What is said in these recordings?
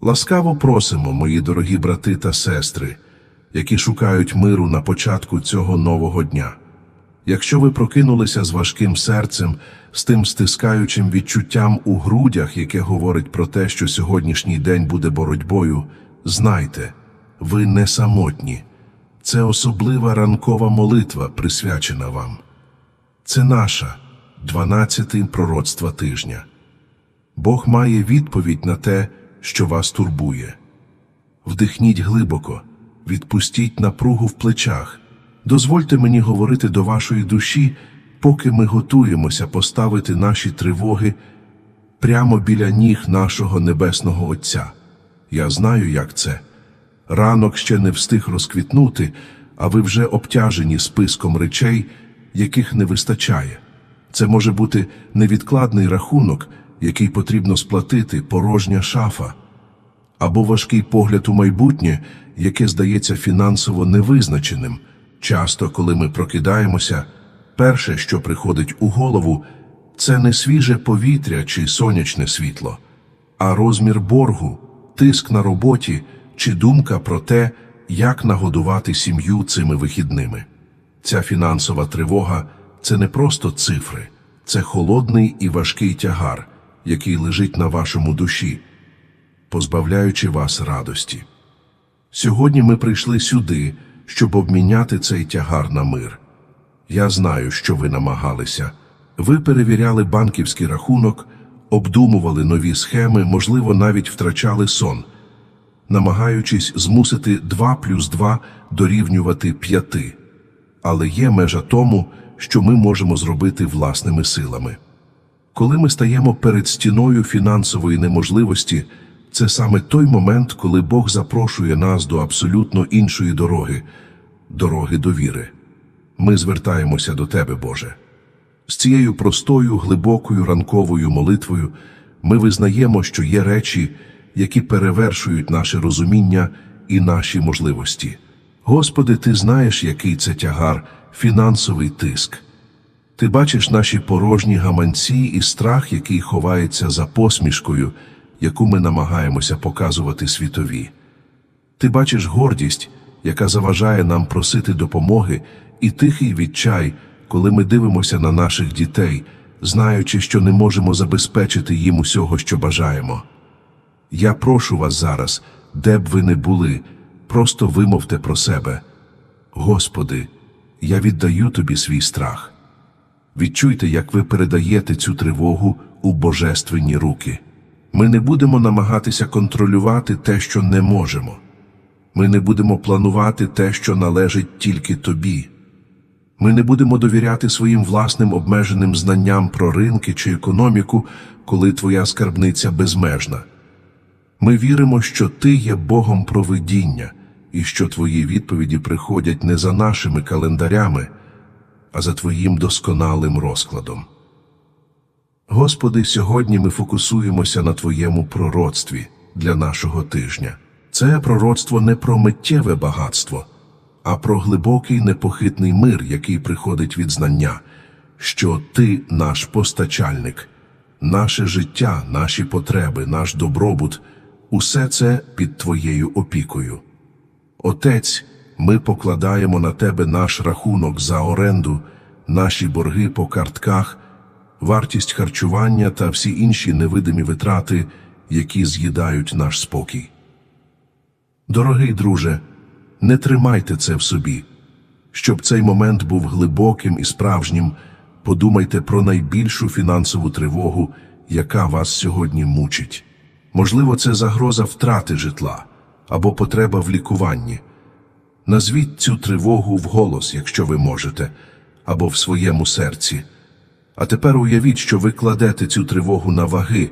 Ласкаво просимо, мої дорогі брати та сестри, які шукають миру на початку цього нового дня. Якщо ви прокинулися з важким серцем, з тим стискаючим відчуттям у грудях, яке говорить про те, що сьогоднішній день буде боротьбою, знайте, ви не самотні. Це особлива ранкова молитва, присвячена вам. Це наша дванадцяте пророцтва тижня. Бог має відповідь на те, що вас турбує. Вдихніть глибоко, відпустіть напругу в плечах. Дозвольте мені говорити до вашої душі, поки ми готуємося поставити наші тривоги прямо біля ніг нашого Небесного Отця. Я знаю, як це. Ранок ще не встиг розквітнути, а ви вже обтяжені списком речей, яких не вистачає. Це може бути невідкладний рахунок, який потрібно сплатити, порожня шафа, або важкий погляд у майбутнє, яке здається фінансово невизначеним. Часто, коли ми прокидаємося, перше, що приходить у голову, це не свіже повітря чи сонячне світло, а розмір боргу, тиск на роботі чи думка про те, як нагодувати сім'ю цими вихідними. Ця фінансова тривога це не просто цифри, це холодний і важкий тягар, який лежить на вашому душі, позбавляючи вас радості. Сьогодні ми прийшли сюди, щоб обміняти цей тягар на мир. Я знаю, що ви намагалися. Ви перевіряли банківський рахунок, обдумували нові схеми, можливо, навіть втрачали сон, намагаючись змусити 2 плюс 2 дорівнювати 5. Але є межа тому, що ми можемо зробити власними силами. Коли ми стаємо перед стіною фінансової неможливості, це саме той момент, коли Бог запрошує нас до абсолютно іншої дороги дороги довіри. Ми звертаємося до Тебе, Боже. З цією простою, глибокою ранковою молитвою ми визнаємо, що є речі, які перевершують наше розуміння і наші можливості. Господи, Ти знаєш, який це тягар, фінансовий тиск. Ти бачиш наші порожні гаманці і страх, який ховається за посмішкою, яку ми намагаємося показувати світові. Ти бачиш гордість, яка заважає нам просити допомоги, і тихий відчай, коли ми дивимося на наших дітей, знаючи, що не можемо забезпечити їм усього, що бажаємо. Я прошу вас зараз, де б ви не були, просто вимовте про себе. Господи, я віддаю тобі свій страх. Відчуйте, як ви передаєте цю тривогу у божественні руки. Ми не будемо намагатися контролювати те, що не можемо. Ми не будемо планувати те, що належить тільки тобі. Ми не будемо довіряти своїм власним обмеженим знанням про ринки чи економіку, коли твоя скарбниця безмежна. Ми віримо, що ти є Богом провидіння і що твої відповіді приходять не за нашими календарями, а за твоїм досконалим розкладом. Господи, сьогодні ми фокусуємося на Твоєму пророцтві для нашого тижня. Це пророцтво не про миттєве багатство, а про глибокий непохитний мир, який приходить від знання, що Ти наш постачальник, наше життя, наші потреби, наш добробут усе це під Твоєю опікою. Отець, ми покладаємо на Тебе наш рахунок за оренду, наші борги по картках, вартість харчування та всі інші невидимі витрати, які з'їдають наш спокій. Дорогий друже, не тримайте це в собі. Щоб цей момент був глибоким і справжнім, подумайте про найбільшу фінансову тривогу, яка вас сьогодні мучить. Можливо, це загроза втрати житла або потреба в лікуванні. Назвіть цю тривогу вголос, якщо ви можете, або в своєму серці. А тепер уявіть, що ви кладете цю тривогу на ваги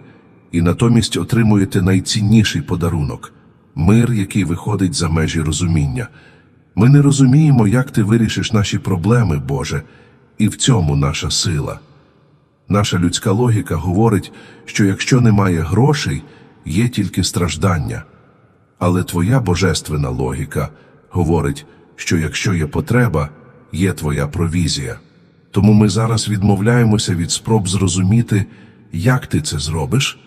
і натомість отримуєте найцінніший подарунок мир, який виходить за межі розуміння. Ми не розуміємо, як ти вирішиш наші проблеми, Боже, і в цьому наша сила. Наша людська логіка говорить, що якщо немає грошей, є тільки страждання. Але твоя божественна логіка говорить, що якщо є потреба, є твоя провізія. Тому ми зараз відмовляємося від спроб зрозуміти, як ти це зробиш,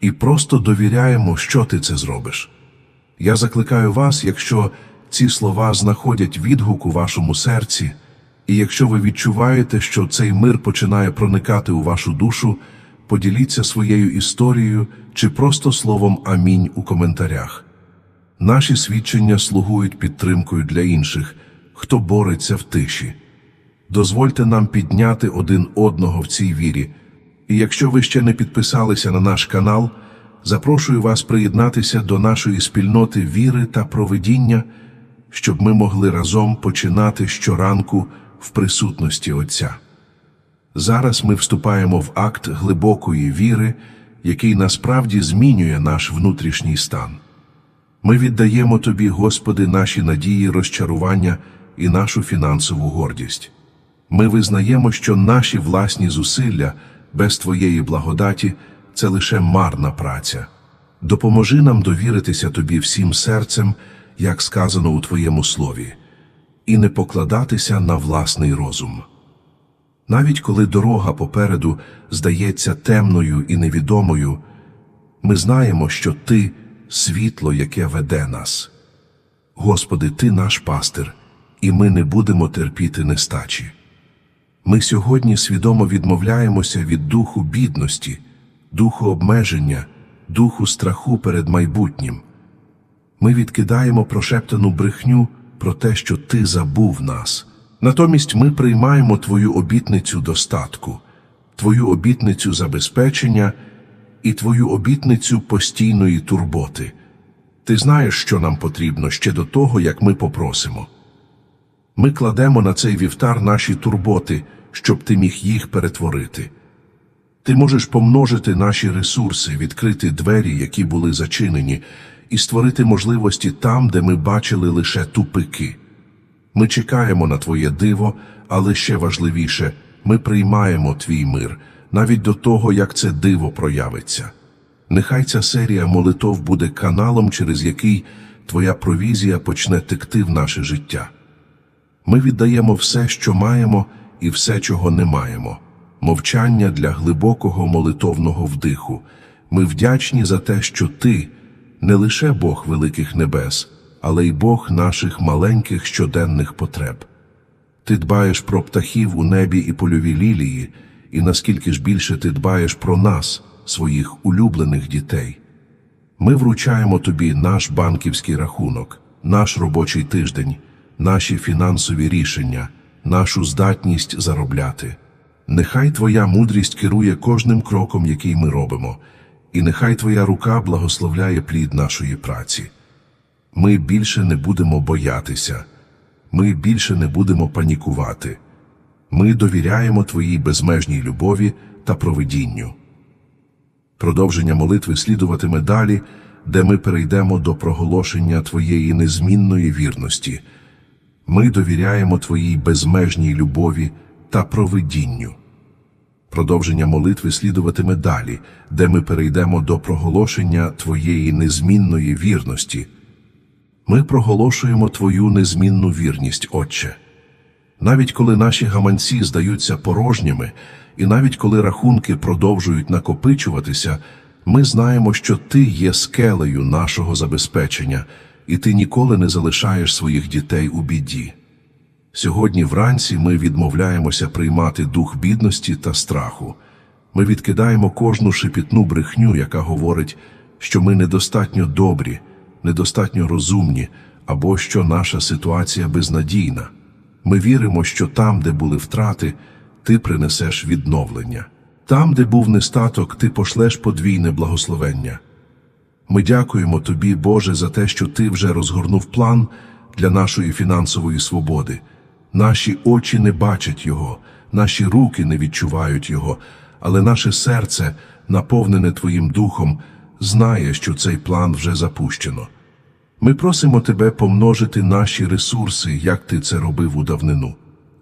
і просто довіряємо, що ти це зробиш. Я закликаю вас, якщо ці слова знаходять відгук у вашому серці, і якщо ви відчуваєте, що цей мир починає проникати у вашу душу, поділіться своєю історією чи просто словом амінь у коментарях. Наші свідчення слугують підтримкою для інших, хто бореться в тиші. Дозвольте нам підняти один одного в цій вірі. І якщо ви ще не підписалися на наш канал, запрошую вас приєднатися до нашої спільноти віри та провидіння, щоб ми могли разом починати щоранку в присутності Отця. Зараз ми вступаємо в акт глибокої віри, який насправді змінює наш внутрішній стан. Ми віддаємо Тобі, Господи, наші надії, розчарування і нашу фінансову гордість. Ми визнаємо, що наші власні зусилля без Твоєї благодаті це лише марна праця. Допоможи нам довіритися Тобі всім серцем, як сказано у Твоєму слові, і не покладатися на власний розум. Навіть коли дорога попереду здається темною і невідомою, ми знаємо, що Ти світло, яке веде нас. Господи, Ти наш пастир, і ми не будемо терпіти нестачі. Ми сьогодні свідомо відмовляємося від духу бідності, духу обмеження, духу страху перед майбутнім. Ми відкидаємо прошептану брехню про те, що ти забув нас. Натомість ми приймаємо Твою обітницю достатку, Твою обітницю забезпечення і Твою обітницю постійної турботи. Ти знаєш, що нам потрібно ще до того, як ми попросимо. Ми кладемо на цей вівтар наші турботи, щоб ти міг їх перетворити. Ти можеш помножити наші ресурси, відкрити двері, які були зачинені, і створити можливості там, де ми бачили лише тупики. Ми чекаємо на Твоє диво, але ще важливіше, ми приймаємо Твій мир, навіть до того, як це диво проявиться. Нехай ця серія молитов буде каналом, через який Твоя провізія почне текти в наше життя. Ми віддаємо все, що маємо, і все, чого не маємо. Мовчання для глибокого молитовного вдиху. Ми вдячні за те, що Ти не лише Бог великих небес, але й Бог наших маленьких щоденних потреб. Ти дбаєш про птахів у небі і польові лілії, і наскільки ж більше ти дбаєш про нас, своїх улюблених дітей. Ми вручаємо тобі наш банківський рахунок, наш робочий тиждень, наші фінансові рішення, нашу здатність заробляти. Нехай Твоя мудрість керує кожним кроком, який ми робимо, і нехай Твоя рука благословляє плід нашої праці. Ми більше не будемо боятися, ми більше не будемо панікувати. Ми довіряємо Твоїй безмежній любові та провидінню. Продовження молитви слідуватиме далі, де ми перейдемо до проголошення Твоєї незмінної вірності. Ми довіряємо Твоїй безмежній любові та провидінню. Продовження молитви слідуватиме далі, де ми перейдемо до проголошення Твоєї незмінної вірності. Ми проголошуємо Твою незмінну вірність, Отче. Навіть коли наші гаманці здаються порожніми, і навіть коли рахунки продовжують накопичуватися, ми знаємо, що Ти є скелею нашого забезпечення, і Ти ніколи не залишаєш своїх дітей у біді. Сьогодні вранці ми відмовляємося приймати дух бідності та страху. Ми відкидаємо кожну шепітну брехню, яка говорить, що ми недостатньо добрі, недостатньо розумні або що наша ситуація безнадійна. Ми віримо, що там, де були втрати, ти принесеш відновлення. Там, де був нестаток, ти пошлеш подвійне благословення. Ми дякуємо тобі, Боже, за те, що ти вже розгорнув план для нашої фінансової свободи. Наші очі не бачать його, наші руки не відчувають його, але наше серце, наповнене Твоїм духом, знає, що цей план вже запущено. Ми просимо Тебе помножити наші ресурси, як Ти це робив у давнину.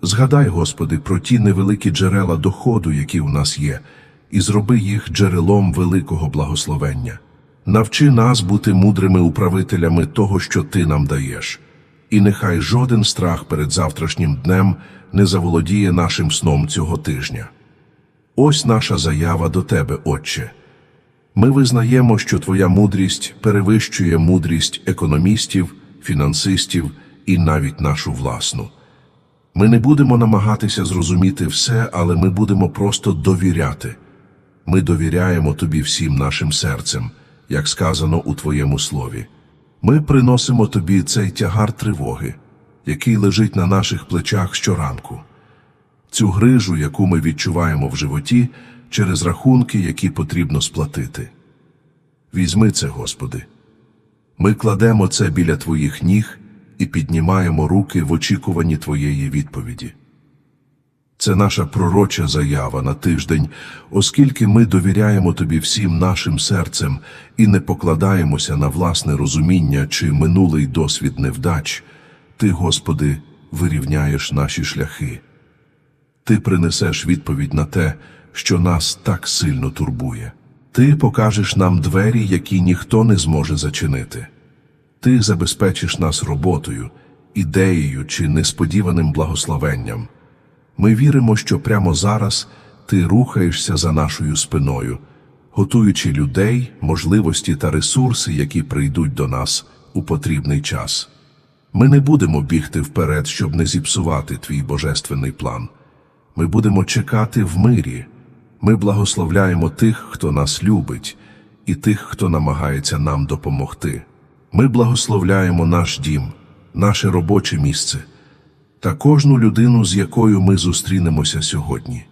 Згадай, Господи, про ті невеликі джерела доходу, які у нас є, і зроби їх джерелом великого благословення. Навчи нас бути мудрими управителями того, що Ти нам даєш, і нехай жоден страх перед завтрашнім днем не заволодіє нашим сном цього тижня. Ось наша заява до Тебе, Отче. Ми визнаємо, що твоя мудрість перевищує мудрість економістів, фінансистів і навіть нашу власну. Ми не будемо намагатися зрозуміти все, але ми будемо просто довіряти. Ми довіряємо тобі всім нашим серцем, як сказано у твоєму слові. Ми приносимо тобі цей тягар тривоги, який лежить на наших плечах щоранку, цю грижу, яку ми відчуваємо в животі через рахунки, які потрібно сплатити. Візьми це, Господи. Ми кладемо це біля Твоїх ніг і піднімаємо руки в очікуванні Твоєї відповіді. Це наша пророча заява на тиждень, оскільки ми довіряємо Тобі всім нашим серцем і не покладаємося на власне розуміння чи минулий досвід невдач. Ти, Господи, вирівняєш наші шляхи. Ти принесеш відповідь на те, що нас так сильно турбує. Ти покажеш нам двері, які ніхто не зможе зачинити. Ти забезпечиш нас роботою, ідеєю чи несподіваним благословенням. Ми віримо, що прямо зараз ти рухаєшся за нашою спиною, готуючи людей, можливості та ресурси, які прийдуть до нас у потрібний час. Ми не будемо бігти вперед, щоб не зіпсувати твій божественний план. Ми будемо чекати в мирі. Ми благословляємо тих, хто нас любить, і тих, хто намагається нам допомогти. Ми благословляємо наш дім, наше робоче місце та кожну людину, з якою ми зустрінемося сьогодні.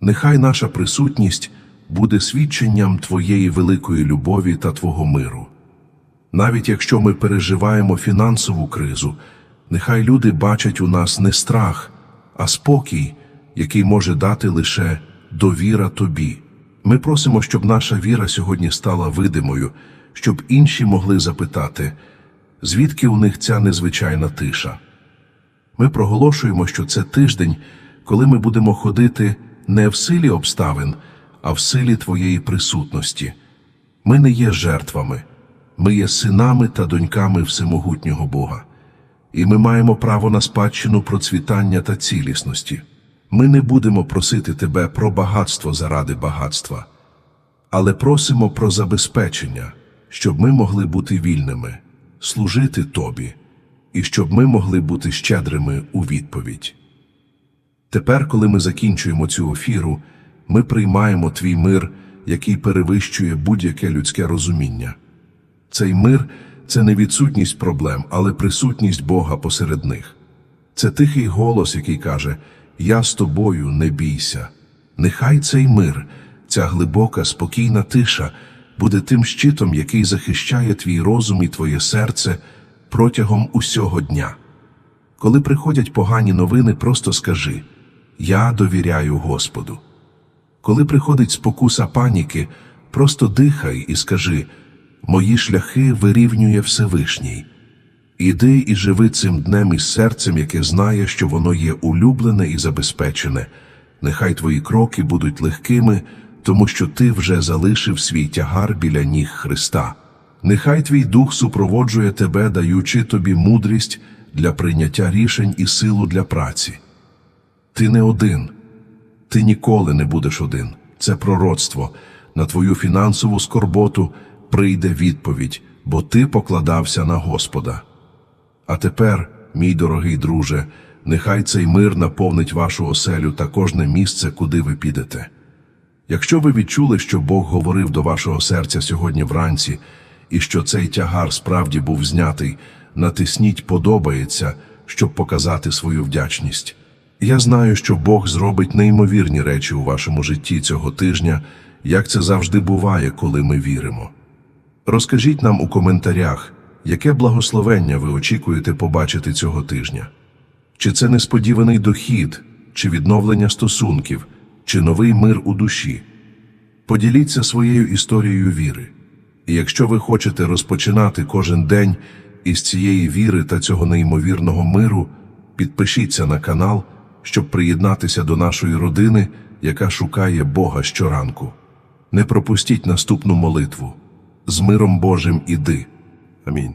Нехай наша присутність буде свідченням Твоєї великої любові та Твого миру. Навіть якщо ми переживаємо фінансову кризу, нехай люди бачать у нас не страх, а спокій, який може дати лише довіра тобі. Ми просимо, щоб наша віра сьогодні стала видимою, щоб інші могли запитати, звідки у них ця незвичайна тиша. Ми проголошуємо, що це тиждень, коли ми будемо ходити не в силі обставин, а в силі Твоєї присутності. Ми не є жертвами, ми є синами та доньками всемогутнього Бога. І ми маємо право на спадщину процвітання та цілісності. Ми не будемо просити Тебе про багатство заради багатства, але просимо про забезпечення, щоб ми могли бути вільними, служити Тобі, і щоб ми могли бути щедрими у відповідь. Тепер, коли ми закінчуємо цю ефіру, ми приймаємо твій мир, який перевищує будь-яке людське розуміння. Цей мир це не відсутність проблем, але присутність Бога посеред них. Це тихий голос, який каже: Я з тобою не бійся. Нехай цей мир, ця глибока, спокійна тиша буде тим щитом, який захищає твій розум і твоє серце протягом усього дня. Коли приходять погані новини, просто скажи Я довіряю Господу. Коли приходить спокуса паніки, просто дихай і скажи Мої шляхи вирівнює Всевишній. Іди і живи цим днем із серцем, яке знає, що воно є улюблене і забезпечене. Нехай твої кроки будуть легкими, тому що ти вже залишив свій тягар біля ніг Христа. Нехай твій дух супроводжує тебе, даючи тобі мудрість для прийняття рішень і силу для праці. Ти не один, ти ніколи не будеш один. Це пророцтво. На твою фінансову скорботу прийде відповідь, бо ти покладався на Господа. А тепер, мій дорогий друже, нехай цей мир наповнить вашу оселю та кожне місце, куди ви підете. Якщо ви відчули, що Бог говорив до вашого серця сьогодні вранці, і що цей тягар справді був знятий, натисніть подобається, щоб показати свою вдячність. Я знаю, що Бог зробить неймовірні речі у вашому житті цього тижня, як це завжди буває, коли ми віримо. Розкажіть нам у коментарях, яке благословення ви очікуєте побачити цього тижня. Чи це несподіваний дохід, чи відновлення стосунків, чи новий мир у душі? Поділіться своєю історією віри. І якщо ви хочете розпочинати кожен день із цієї віри та цього неймовірного миру, підпишіться на канал, щоб приєднатися до нашої родини, яка шукає Бога щоранку. Не пропустіть наступну молитву. З миром Божим іди. Амінь.